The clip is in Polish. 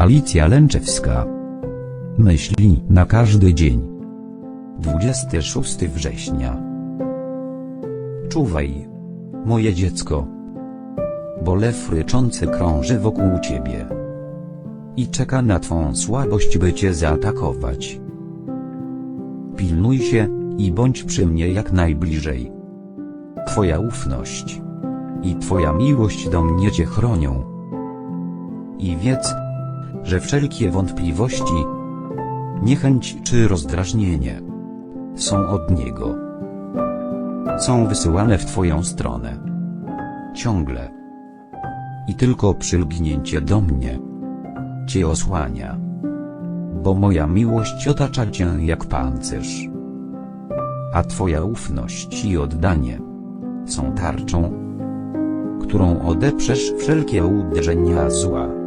Alicja Lęczewska. Myśli na każdy dzień. 26 września. Czuwaj, moje dziecko. Bo lew ryczący krąży wokół ciebie. I czeka na twą słabość, by cię zaatakować. Pilnuj się i bądź przy mnie jak najbliżej. Twoja ufność i Twoja miłość do mnie Cię chronią. I wiedz, że wszelkie wątpliwości, niechęć czy rozdrażnienie są od Niego. Są wysyłane w Twoją stronę. Ciągle. I tylko przylgnięcie do mnie Cię osłania. Bo moja miłość otacza Cię jak pancerz. A Twoja ufność i oddanie są tarczą, którą odeprzesz wszelkie uderzenia zła.